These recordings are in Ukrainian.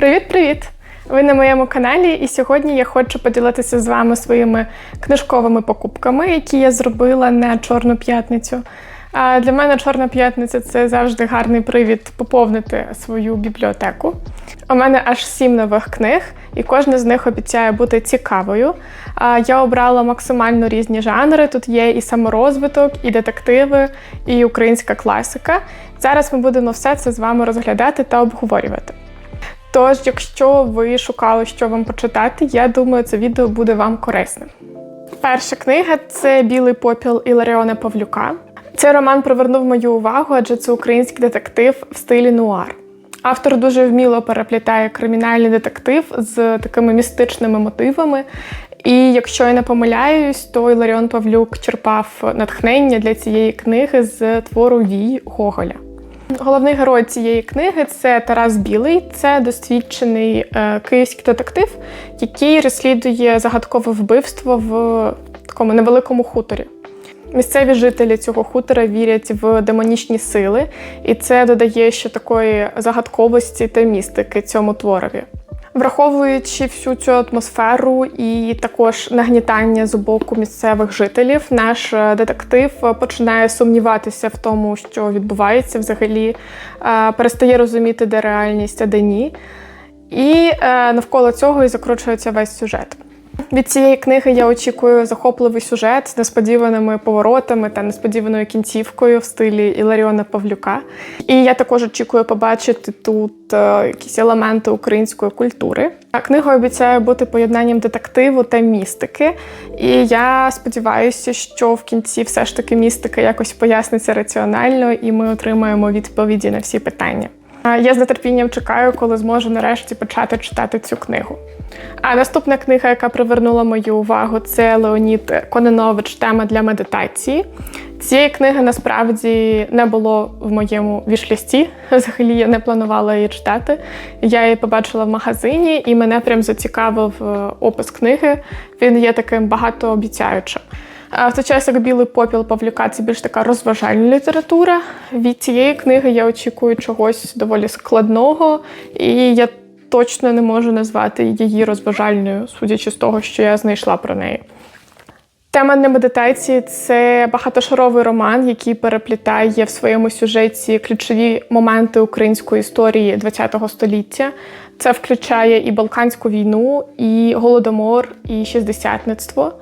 Привіт-привіт! Ви на моєму каналі, і сьогодні я хочу поділитися з вами своїми книжковими покупками, які я зробила на Чорну п'ятницю. А Для мене Чорна п'ятниця це завжди гарний привід поповнити свою бібліотеку. У мене аж сім нових книг, і кожна з них обіцяє бути цікавою. Я обрала максимально різні жанри. Тут є і саморозвиток, і детективи, і українська класика. Зараз ми будемо все це з вами розглядати та обговорювати. Тож, якщо ви шукали, що вам почитати, я думаю, це відео буде вам корисним. Перша книга це Білий попіл Іларіона Павлюка. Цей роман привернув мою увагу, адже це український детектив в стилі нуар. Автор дуже вміло переплітає кримінальний детектив з такими містичними мотивами. І якщо я не помиляюсь, то Іларіон Павлюк черпав натхнення для цієї книги з твору Вій Гоголя. Головний герой цієї книги це Тарас Білий, це досвідчений е, київський детектив, який розслідує загадкове вбивство в такому невеликому хуторі. Місцеві жителі цього хутора вірять в демонічні сили, і це додає ще такої загадковості та містики цьому творові. Враховуючи всю цю атмосферу і також нагнітання з боку місцевих жителів, наш е, детектив починає сумніватися в тому, що відбувається взагалі, е, перестає розуміти, де реальність, а де ні. І е, навколо цього і закручується весь сюжет. Від цієї книги я очікую захопливий сюжет з несподіваними поворотами та несподіваною кінцівкою в стилі Іларіона Павлюка. І я також очікую побачити тут е, якісь елементи української культури. Книга обіцяє бути поєднанням детективу та містики. І я сподіваюся, що в кінці все ж таки містика якось поясниться раціонально, і ми отримаємо відповіді на всі питання. Я з нетерпінням чекаю, коли зможу нарешті почати читати цю книгу. А наступна книга, яка привернула мою увагу, це Леонід Коненович Тема для медитації. Цієї книги насправді не було в моєму вішлісті. Взагалі я не планувала її читати. Я її побачила в магазині, і мене прям зацікавив е, опис книги. Він є таким багатообіцяючим. А В той час, як білий попіл Павлюка, це більш така розважальна література. Від цієї книги я очікую чогось доволі складного, і я точно не можу назвати її розважальною, судячи з того, що я знайшла про неї. Тема для медитації це багатошаровий роман, який переплітає в своєму сюжеті ключові моменти української історії ХХ століття. Це включає і Балканську війну, і голодомор, і шістдесятництво.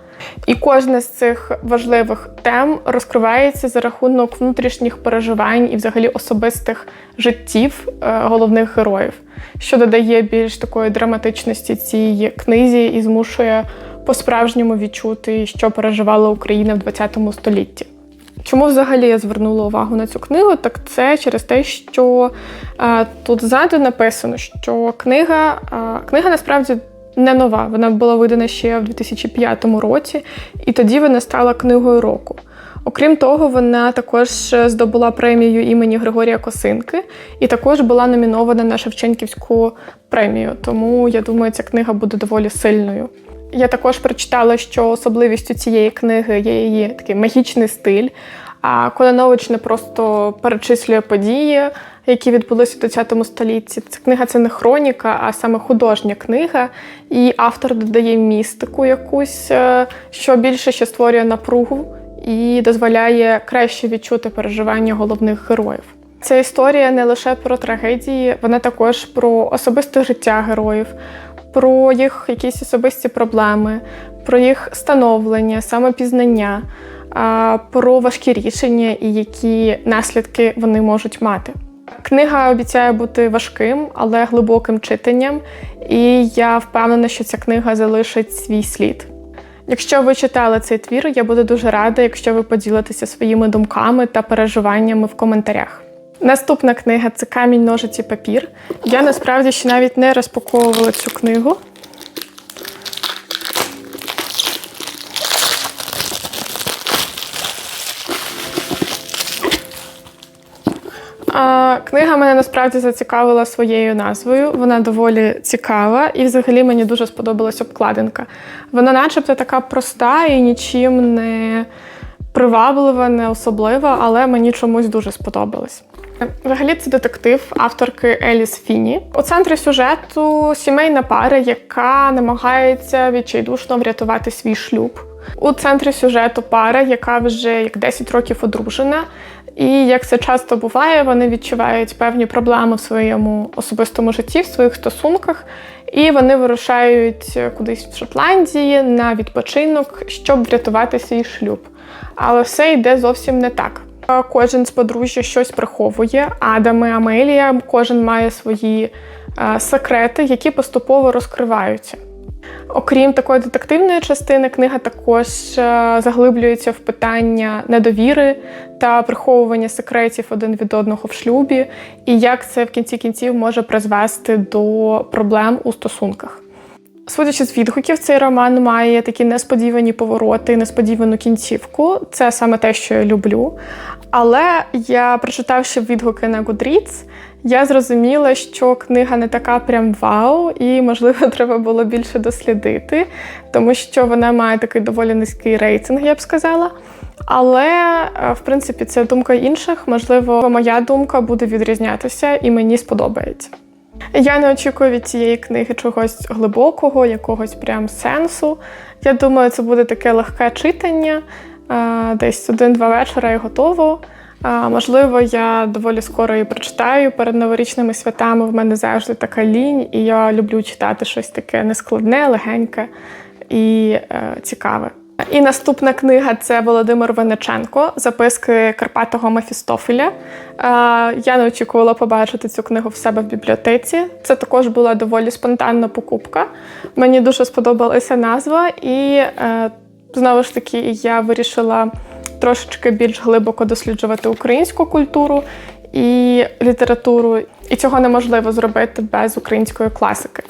І кожна з цих важливих тем розкривається за рахунок внутрішніх переживань і, взагалі, особистих життів е, головних героїв, що додає більш такої драматичності цій книзі і змушує по-справжньому відчути, що переживала Україна в ХХ столітті. Чому взагалі я звернула увагу на цю книгу? Так це через те, що е, тут ззаду написано, що книга, е, книга насправді не нова. Вона була видана ще в 2005 році, і тоді вона стала книгою року. Окрім того, вона також здобула премію імені Григорія Косинки і також була номінована на Шевченківську премію. Тому я думаю, ця книга буде доволі сильною. Я також прочитала, що особливістю цієї книги є її такий магічний стиль. А Конанович не просто перечислює події, які відбулися в ХХ столітті. Ця книга це не хроніка, а саме художня книга. І автор додає містику якусь, е, що більше ще створює напругу і дозволяє краще відчути переживання головних героїв. Ця історія не лише про трагедії, вона також про особисте життя героїв, про їх якісь особисті проблеми, про їх становлення, самопізнання, про важкі рішення і які наслідки вони можуть мати. Книга обіцяє бути важким, але глибоким читанням, і я впевнена, що ця книга залишить свій слід. Якщо ви читали цей твір, я буду дуже рада, якщо ви поділитеся своїми думками та переживаннями в коментарях. Наступна книга це камінь, ножиці, папір. Я насправді ще навіть не розпаковувала цю книгу. А, Книга мене насправді зацікавила своєю назвою. Вона доволі цікава, і взагалі мені дуже сподобалась обкладинка. Вона, начебто, така проста і нічим не приваблива, не особлива, але мені чомусь дуже сподобалось. Взагалі, це детектив авторки Еліс Фіні. У центрі сюжету сімейна пара, яка намагається відчайдушно врятувати свій шлюб. У центрі сюжету пара, яка вже як 10 років одружена, і як це часто буває, вони відчувають певні проблеми в своєму особистому житті, в своїх стосунках, і вони вирушають кудись в Шотландії на відпочинок, щоб врятувати свій шлюб. Але все йде зовсім не так. Кожен з подружжя щось приховує. Адам і Амелія, кожен має свої е, секрети, які поступово розкриваються. Окрім такої детективної частини, книга також е, заглиблюється в питання недовіри та приховування секретів один від одного в шлюбі, і як це в кінці кінців може призвести до проблем у стосунках. Судячи з відгуків, цей роман має такі несподівані повороти, несподівану кінцівку. Це саме те, що я люблю. Але я, прочитавши відгуки на Goodreads, я зрозуміла, що книга не така прям вау, і, можливо, треба було більше дослідити, тому що вона має такий доволі низький рейтинг, я б сказала. Але, е, в принципі, це думка інших. Можливо, моя думка буде відрізнятися і мені сподобається. Я не очікую від цієї книги чогось глибокого, якогось прям сенсу. Я думаю, це буде таке легке читання, десь один-два вечора і готово. Можливо, я доволі скоро її прочитаю перед новорічними святами. В мене завжди така лінь, і я люблю читати щось таке нескладне, легеньке і е, цікаве. І наступна книга це Володимир Винниченко, записки Карпатого Мефістофеля. Я не очікувала побачити цю книгу в себе в бібліотеці. Це також була доволі спонтанна покупка. Мені дуже сподобалася назва, і е, знову ж таки я вирішила трошечки більш глибоко досліджувати українську культуру і літературу, і цього неможливо зробити без української класики.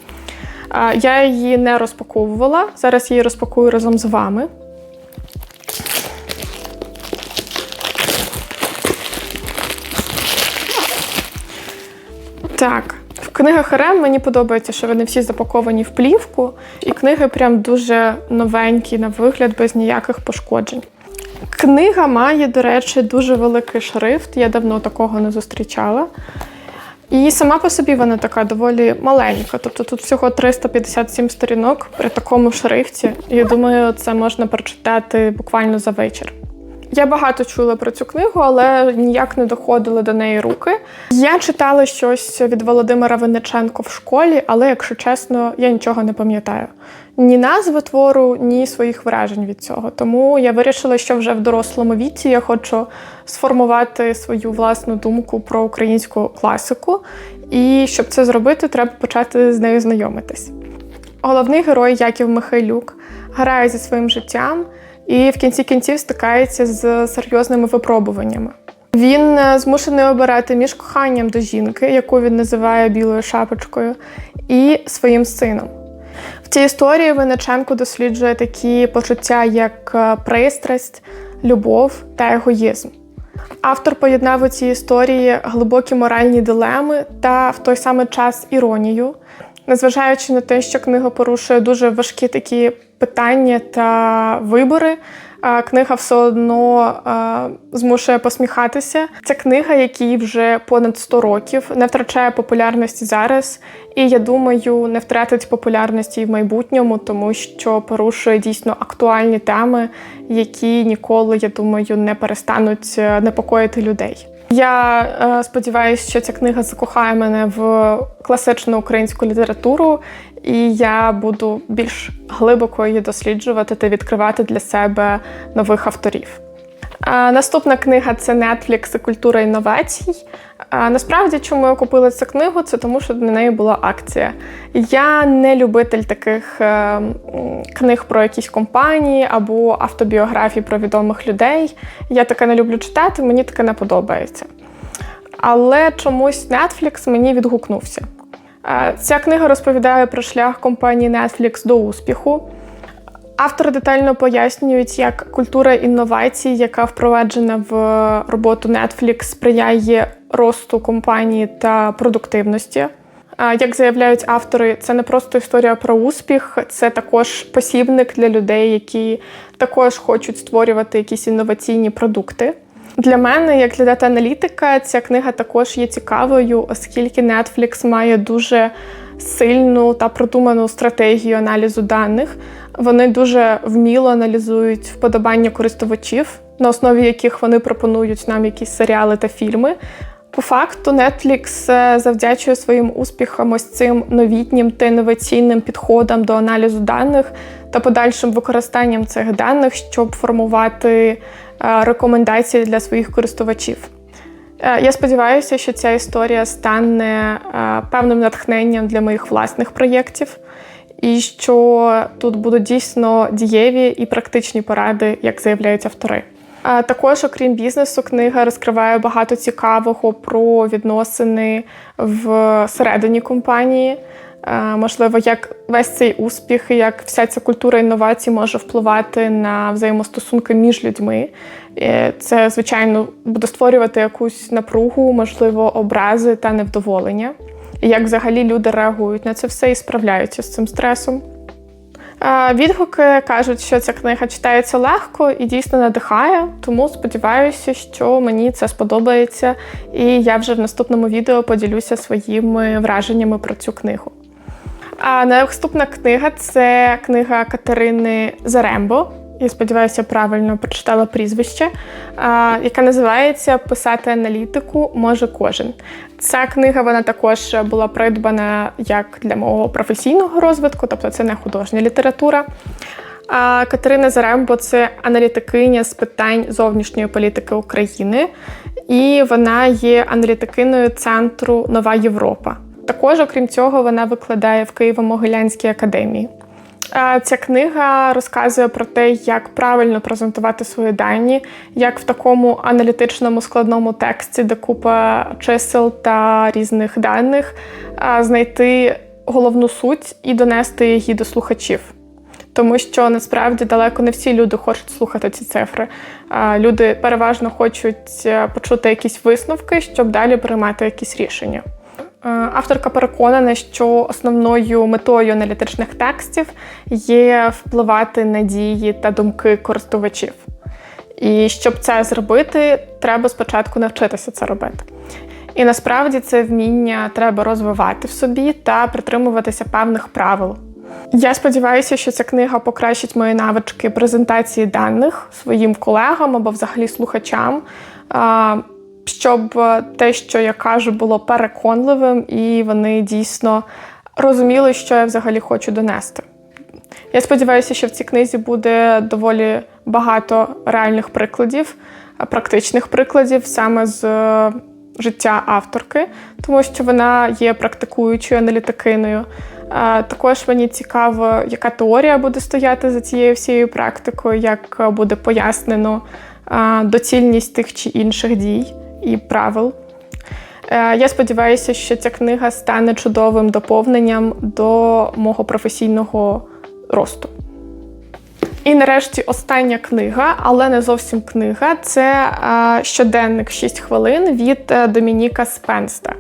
Я її не розпаковувала. Зараз її розпакую разом з вами. Так, в книгах РМ мені подобається, що вони всі запаковані в плівку, і книги прям дуже новенькі на вигляд, без ніяких пошкоджень. Книга має, до речі, дуже великий шрифт. Я давно такого не зустрічала. І сама по собі вона така доволі маленька. Тобто тут всього 357 сторінок при такому шрифті. Я думаю, це можна прочитати буквально за вечір. Я багато чула про цю книгу, але ніяк не доходили до неї руки. Я читала щось від Володимира Винниченко в школі, але, якщо чесно, я нічого не пам'ятаю. Ні назви твору, ні своїх вражень від цього. Тому я вирішила, що вже в дорослому віці я хочу сформувати свою власну думку про українську класику. І щоб це зробити, треба почати з нею знайомитись. Головний герой Яків Михайлюк грає зі своїм життям і в кінці кінців стикається з серйозними випробуваннями. Він е, змушений обирати між коханням до жінки, яку він називає білою шапочкою, і своїм сином. В цій історії Винниченко досліджує такі почуття, як е, пристрасть, любов та егоїзм. Автор поєднав у цій історії глибокі моральні дилеми та в той самий час іронію, незважаючи на те, що книга порушує дуже важкі такі питання та вибори. Книга все одно змушує посміхатися. Ця книга, якій вже понад 100 років, не втрачає популярності зараз, і я думаю, не втратить популярності і в майбутньому, тому що порушує дійсно актуальні теми, які ніколи, я думаю, не перестануть е, непокоїти людей. Я е, сподіваюся, що ця книга закохає мене в класичну українську літературу, і я буду більш глибоко її досліджувати та відкривати для себе нових авторів. Е, наступна книга це Netflix і культура інновацій. А, насправді, чому я купила цю книгу, це тому, що на неї була акція. Я не любитель таких е, книг про якісь компанії або автобіографії про відомих людей. Я таке не люблю читати, мені таке не подобається. Але чомусь Netflix мені відгукнувся. Ця книга розповідає про шлях компанії Netflix до успіху. Автори детально пояснюють, як культура інновацій, яка впроваджена в роботу Netflix, сприяє росту компанії та продуктивності. Як заявляють автори, це не просто історія про успіх, це також посібник для людей, які також хочуть створювати якісь інноваційні продукти. Для мене, як для дата-аналітика, ця книга також є цікавою, оскільки Netflix має дуже сильну та продуману стратегію аналізу даних. Вони дуже вміло аналізують вподобання користувачів, на основі яких вони пропонують нам якісь серіали та фільми. По факту, Netflix е, завдячує своїм успіхам ось цим новітнім та інноваційним підходам до аналізу даних та подальшим використанням цих даних, щоб формувати е, рекомендації для своїх користувачів. Е, Я сподіваюся, що ця історія стане певним натхненням для моїх власних проєктів, і що тут будуть дійсно дієві і практичні поради, як заявляють автори. А Також, окрім бізнесу, книга розкриває багато цікавого про відносини всередині компанії. Е, Можливо, як весь цей успіх, як вся ця культура інновацій може впливати на взаємостосунки між людьми. Е, Це, звичайно, буде створювати якусь напругу, можливо, образи та невдоволення. Як взагалі люди реагують на це все і справляються з цим стресом. Відгуки кажуть, що ця книга читається легко і дійсно надихає, тому сподіваюся, що мені це сподобається, і я вже в наступному відео поділюся своїми враженнями про цю книгу. А наступна книга це книга Катерини Зарембо. Я сподіваюся, правильно прочитала прізвище, яка називається Писати аналітику може кожен. Ця книга вона також була придбана як для мого професійного розвитку, тобто це не художня література. А Катерина Зарембо це аналітикиня з питань зовнішньої політики України, і вона є аналітикиною центру Нова Європа. Також, окрім цього, вона викладає в Києво-Могилянській академії. Ця книга розказує про те, як правильно презентувати свої дані, як в такому аналітичному складному тексті, де купа чисел та різних даних, знайти головну суть і донести її до слухачів. Тому що насправді далеко не всі люди хочуть слухати ці цифри. Люди переважно хочуть е, почути якісь висновки, щоб далі приймати якісь рішення. Е, Авторка переконана, що основною метою аналітичних текстів є впливати на дії та думки користувачів. І щоб це зробити, треба спочатку навчитися це робити. І насправді це вміння треба розвивати в собі та притримуватися певних правил. Я сподіваюся, що ця книга покращить мої навички презентації даних своїм колегам або взагалі слухачам, щоб те, що я кажу, було переконливим, і вони дійсно розуміли, що я взагалі хочу донести. Я сподіваюся, що в цій книзі буде доволі багато реальних прикладів, практичних прикладів саме з е, життя авторки, тому що вона є практикуючою аналітикиною. Е, Також мені цікаво, яка теорія буде стояти за цією всією практикою, як буде пояснено е, доцільність тих чи інших дій і правил. Е, Я сподіваюся, що ця книга стане чудовим доповненням до мого професійного росту. І нарешті остання книга, але не зовсім книга це е, щоденник 6 хвилин від е, Домініка Спенста.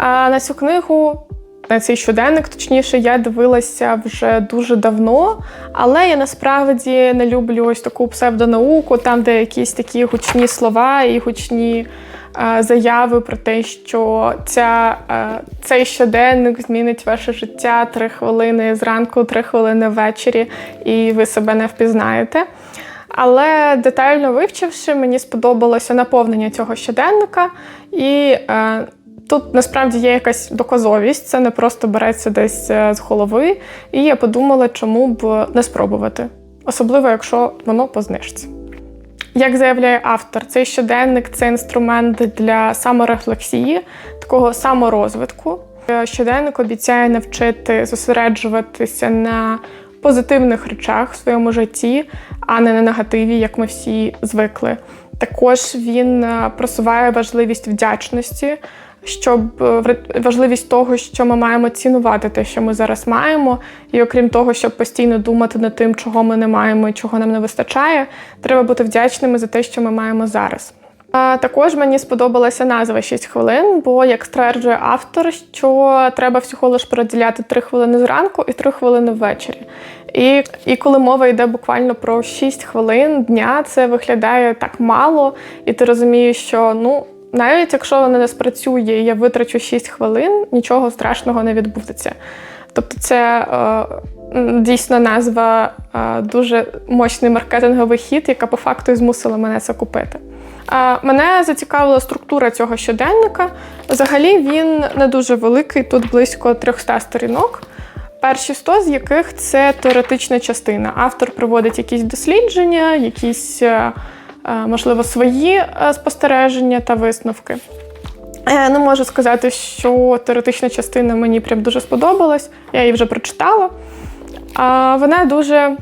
На цю книгу, на цей щоденник, точніше, я дивилася вже дуже давно, але я насправді не люблю ось таку псевдонауку, там, де якісь такі гучні слова і гучні е, заяви про те, що ця, е, цей щоденник змінить ваше життя три хвилини зранку, три хвилини ввечері, і ви себе не впізнаєте. Але детально вивчивши, мені сподобалося наповнення цього щоденника, і е, тут насправді є якась доказовість, це не просто береться десь е, з голови. І я подумала, чому б не спробувати, особливо якщо воно по. Як заявляє автор, цей щоденник це інструмент для саморефлексії, такого саморозвитку. Е, Щоденник обіцяє навчити зосереджуватися на позитивних речах в своєму житті, а не на негативі, як ми всі звикли. Також він е, просуває важливість вдячності, щоб е, важливість того, що ми маємо цінувати те, що ми зараз маємо, і окрім того, щоб постійно думати над тим, чого ми не маємо і чого нам не вистачає, треба бути вдячними за те, що ми маємо зараз. А також мені сподобалася назва 6 хвилин, бо як стверджує автор, що треба всього лиш приділяти 3 хвилини зранку і 3 хвилини ввечері. І, і коли мова йде буквально про 6 хвилин дня, це виглядає так мало, і ти розумієш, що ну. Навіть якщо вона не спрацює, і я витрачу 6 хвилин, нічого страшного не відбудеться. Тобто, це е, дійсно назва е, дуже мощний маркетинговий хід, яка по факту і змусила мене це купити. Мене зацікавила структура цього щоденника. Взагалі він не дуже великий, тут близько 300 сторінок. Перші 100 з яких це теоретична частина. Автор проводить якісь дослідження, якісь, е, можливо, свої е, спостереження та висновки. Я не можу сказати, що теоретична частина мені прям дуже сподобалась. Я її вже прочитала. Вона дуже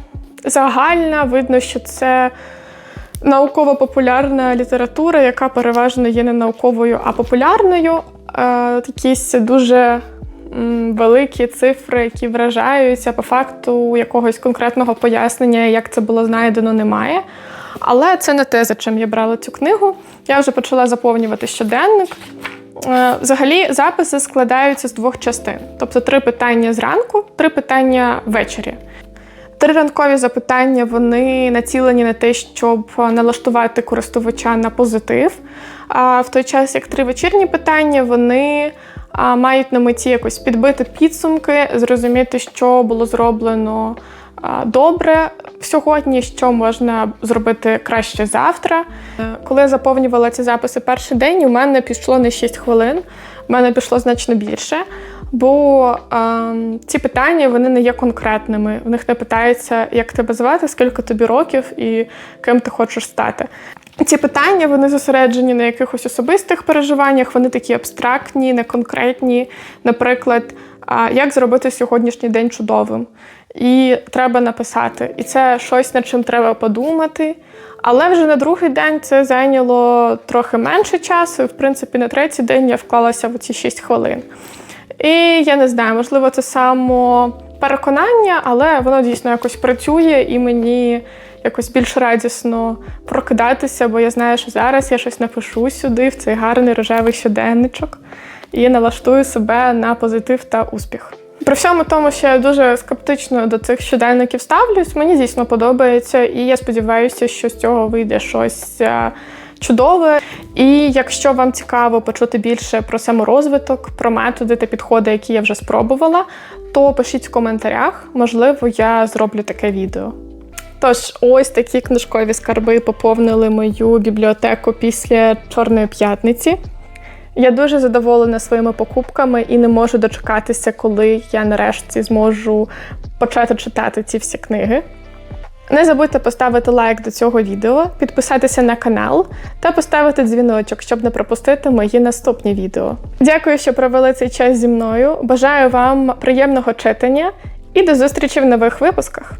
загальна, видно, що це науково-популярна література, яка переважно є не науковою, а популярною. Е, Якісь дуже великі цифри, які вражаються, по факту якогось конкретного пояснення, як це було знайдено, немає. Але це не те, за чим я брала цю книгу. Я вже почала заповнювати щоденник. Е, Взагалі, записи складаються з двох частин: тобто три питання зранку, три питання ввечері. Три ранкові запитання вони націлені на те, щоб налаштувати користувача на позитив. А в той час, як три вечірні питання, вони мають на меті якось підбити підсумки, зрозуміти, що було зроблено добре сьогодні, що можна зробити краще завтра. Е, Коли я заповнювала ці записи перший день, у мене пішло не 6 хвилин, у мене пішло значно більше. Бо ем, ці питання вони не є конкретними. В них не питається, як тебе звати, скільки тобі років і ким ти хочеш стати. Ці питання вони зосереджені на якихось особистих переживаннях, вони такі абстрактні, неконкретні. Наприклад, а, як зробити сьогоднішній день чудовим. І треба написати. І це щось, над чим треба подумати. Але вже на другий день це зайняло трохи менше часу. І, в принципі, на третій день я вклалася в ці 6 хвилин. І я не знаю, можливо, це само переконання, але воно дійсно якось працює і мені якось більш радісно прокидатися, бо я знаю, що зараз я щось напишу сюди, в цей гарний рожевий щоденничок, і налаштую себе на позитив та успіх. При всьому тому, що я дуже скептично до цих щоденників ставлюсь, мені дійсно подобається, і я сподіваюся, що з цього вийде щось е, чудове. І якщо вам цікаво почути більше про саморозвиток, про методи та підходи, які я вже спробувала, то пишіть в коментарях, можливо, я зроблю таке відео. Тож, ось такі книжкові скарби поповнили мою бібліотеку після Чорної п'ятниці. Я дуже задоволена своїми покупками і не можу дочекатися, коли я нарешті зможу почати читати ці всі книги. Не забудьте поставити лайк до цього відео, підписатися на канал та поставити дзвіночок, щоб не пропустити мої наступні відео. Дякую, що провели цей час зі мною. Бажаю вам приємного читання і до зустрічі в нових випусках!